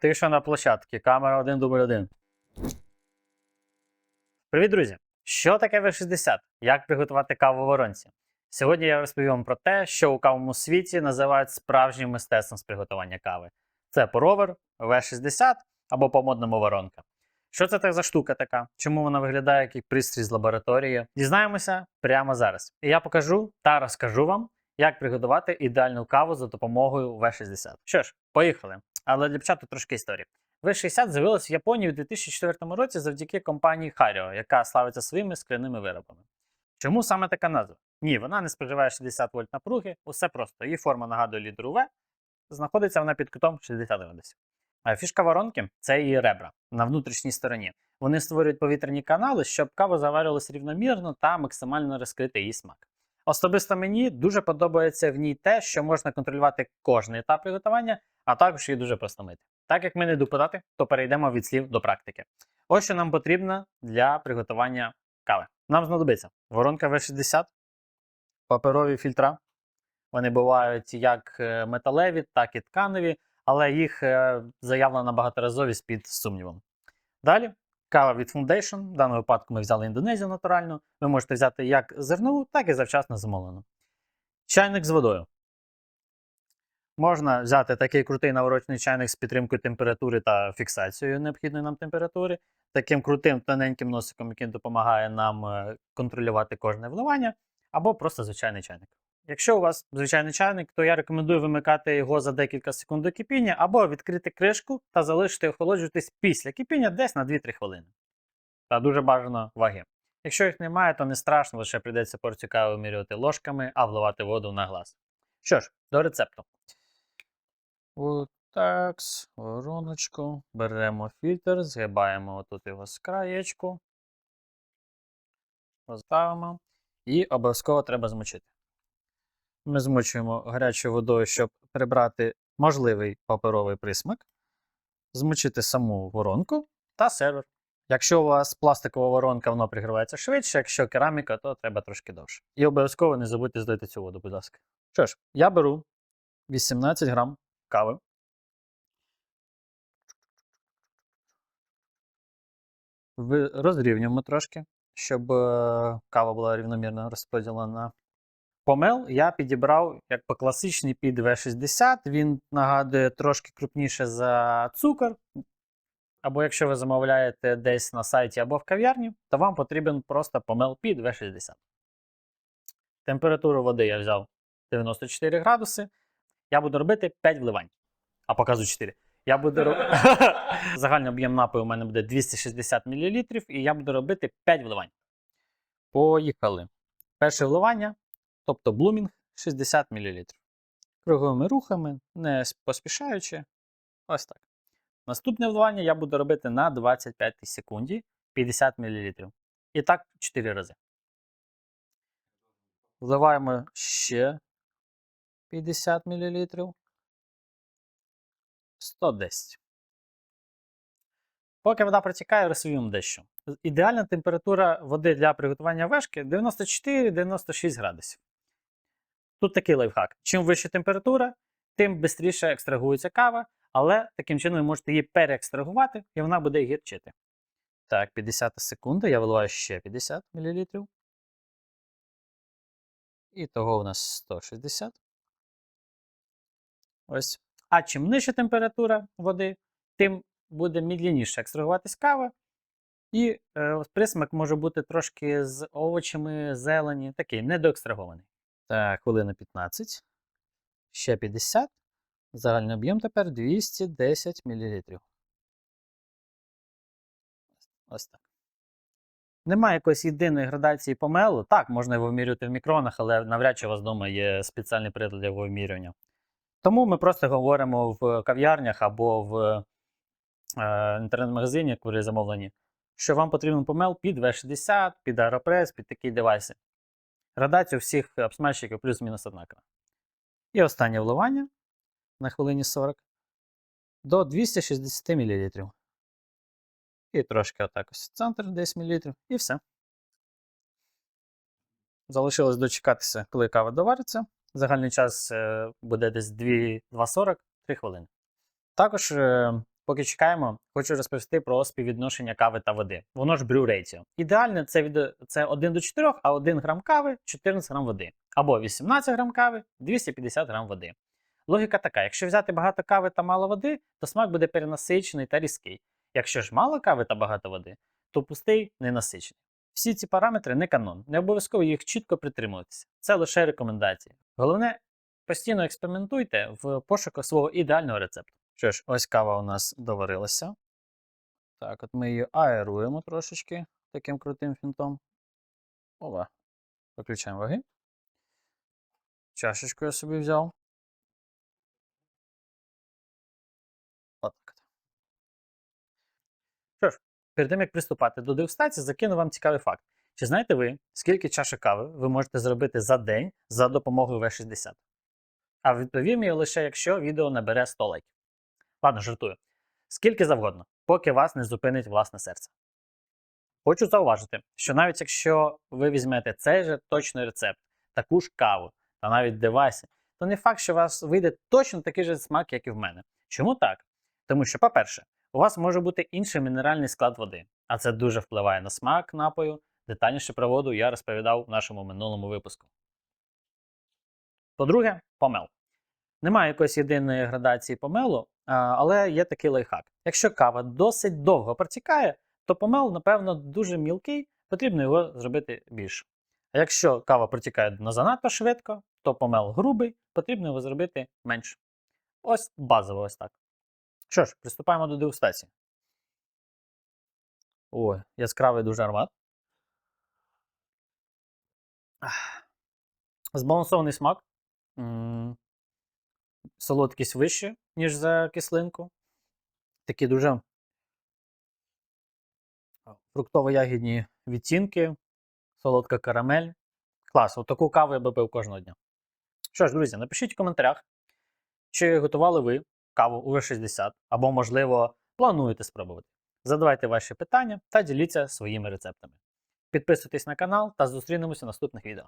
Тиша на площадці, камера 1 дубль 1. Привіт, друзі! Що таке V60? Як приготувати каву в воронці? Сьогодні я розповім вам про те, що у кавовому світі називають справжнім мистецтвом з приготування кави. Це поровер, V60 або по-модному воронка. Що це так за штука така? Чому вона виглядає як пристрій з лабораторії? Дізнаємося прямо зараз. І я покажу та розкажу вам, як приготувати ідеальну каву за допомогою V60. Що ж, поїхали. Але для початку трошки історії. V60 з'явилась в Японії у 2004 році завдяки компанії Hario, яка славиться своїми скляними виробами. Чому саме така назва? Ні, вона не споживає 60 вольт напруги, усе просто. Її форма нагадує літеру V, знаходиться вона під кутом 60 градусів. А фішка воронки це її ребра на внутрішній стороні. Вони створюють повітряні канали, щоб кава заварювалась рівномірно та максимально розкрити її смак. Особисто мені дуже подобається в ній те, що можна контролювати кожен етап приготування, а також її дуже просто мити. Так як ми не депутати, то перейдемо від слів до практики. Ось що нам потрібно для приготування кави. Нам знадобиться воронка V60, паперові фільтра. Вони бувають як е, металеві, так і тканеві, але їх е, заявлена багаторазовість під сумнівом. Далі кава від Foundation. В даному випадку ми взяли індонезію натуральну. Ви можете взяти як зернову, так і завчасно замолену. Чайник з водою. Можна взяти такий крутий наворочений чайник з підтримкою температури та фіксацією необхідної нам температури, таким крутим тоненьким носиком, який допомагає нам е, контролювати кожне вливання, або просто звичайний чайник. Якщо у вас звичайний чайник, то я рекомендую вимикати його за декілька секунд до кипіння, або відкрити кришку та залишити охолоджуватись після кипіння десь на 2-3 хвилини. Та дуже бажано ваги. Якщо їх немає, то не страшно, лише прийдеться порцію кави вимірювати ложками, а вливати воду на глаз. Що ж, до рецепту. Отак, вороночку. Беремо фільтр, згибаємо отут його з краєчку. Поставимо. І обов'язково треба змочити. Ми змочуємо гарячою водою, щоб прибрати можливий паперовий присмак, змочити саму воронку та сервер. Якщо у вас пластикова воронка, воно пригрівається швидше, якщо кераміка, то треба трошки довше. І обов'язково не забудьте злити цю воду, будь ласка. Що ж, я беру 18 грам кави. Розрівнюємо трошки, щоб е, кава була рівномірно розподілена. Помел я підібрав як по класичній під V60. Він нагадує трошки крупніше за цукор. Або якщо ви замовляєте десь на сайті або в кав'ярні, то вам потрібен просто помел під V60. Температуру води я взяв 94 градуси. Я буду робити 5 вливань. А показую 4. Я буду роб... Загальний об'єм напою у мене буде 260 мл, і я буду робити 5 вливань. Поїхали. Перше вливання, тобто блумінг 60 мл. Круговими рухами, не поспішаючи. Ось так. Наступне вливання я буду робити на 25 секунді 50 мл. І так 4 рази. Вливаємо ще 50 мл. 110. Поки вода протікає, розповім дещо. Ідеальна температура води для приготування вешки 94-96 градусів. Тут такий лайфхак. Чим вища температура, тим швидше екстрагується кава, але таким чином ви можете її переекстрагувати і вона буде гірчити. Так, 50 секунди, я виливаю ще 50 мл. І того у нас 160. Ось. А чим нижча температура води, тим буде медленніше екстрагуватись кава. І е, присмак може бути трошки з овочами, зелені, такий недоекстрагований. Так, хвилина 15. Ще 50. Загальний об'єм тепер 210 мл. Ось так. Немає якоїсь єдиної градації помелу. Так, можна його вимірювати в мікронах, але навряд чи у вас вдома є спеціальний прилад для його вимірювання. Тому ми просто говоримо в кав'ярнях або в е, інтернет-магазині, кури замовлені, що вам потрібен помел під V60, під Aeropress, під такі девайси. Градація у всіх обсмажчиків плюс-мінус однакова. І останнє вливання на хвилині 40 до 260 мл. І трошки отак ось центр 10 мл, і все. Залишилось дочекатися, коли кава довариться. Загальний час е, буде десь 2-2,40 3 хвилини. Також е, поки чекаємо, хочу розповісти про співвідношення кави та води. Воно ж брю ratio. Ідеально це, від, це 1 до 4, а 1 грам кави 14 грам води. Або 18 грам кави 250 грам води. Логіка така: якщо взяти багато кави та мало води, то смак буде перенасичений та різкий. Якщо ж мало кави та багато води, то пустий ненасичений. Всі ці параметри не канон, не обов'язково їх чітко притримуватися. Це лише рекомендації. Головне, постійно експериментуйте в пошуку свого ідеального рецепту. Що ж, ось кава у нас доварилася. Так, от ми її аеруємо трошечки таким крутим фінтом. Ова. Виключаємо ваги. Чашечку я собі взяв. Отак. Що ж, перед тим як приступати до дегустації, закину вам цікавий факт. Чи знаєте ви, скільки чашок кави ви можете зробити за день за допомогою V60? А відповім я лише якщо відео набере 100 лайків. Ладно, жартую. Скільки завгодно, поки вас не зупинить власне серце. Хочу зауважити, що навіть якщо ви візьмете цей же точний рецепт, таку ж каву та навіть девайси, то не факт, що у вас вийде точно такий же смак, як і в мене. Чому так? Тому що, по-перше, у вас може бути інший мінеральний склад води, а це дуже впливає на смак напою. Детальніше про воду я розповідав в нашому минулому випуску. По-друге, помел. Немає якоїсь єдиної градації помелу, але є такий лайфхак. Якщо кава досить довго протікає, то помел, напевно, дуже мілкий, потрібно його зробити більше. А якщо кава протікає на занадто швидко, то помел грубий, потрібно його зробити менше. Ось базово ось так. Що ж, приступаємо до дегустації. Ой, яскравий дуже аромат. Збалансований смак. Солодкість вище, ніж за кислинку. Такі дуже фруктово-ягідні відтінки, солодка карамель. Клас, таку каву я би пив кожного дня. Що ж, друзі, напишіть в коментарях, чи готували ви каву у V60, або, можливо, плануєте спробувати. Задавайте ваші питання та діліться своїми рецептами. Підписуйтесь на канал та зустрінемося в наступних відео.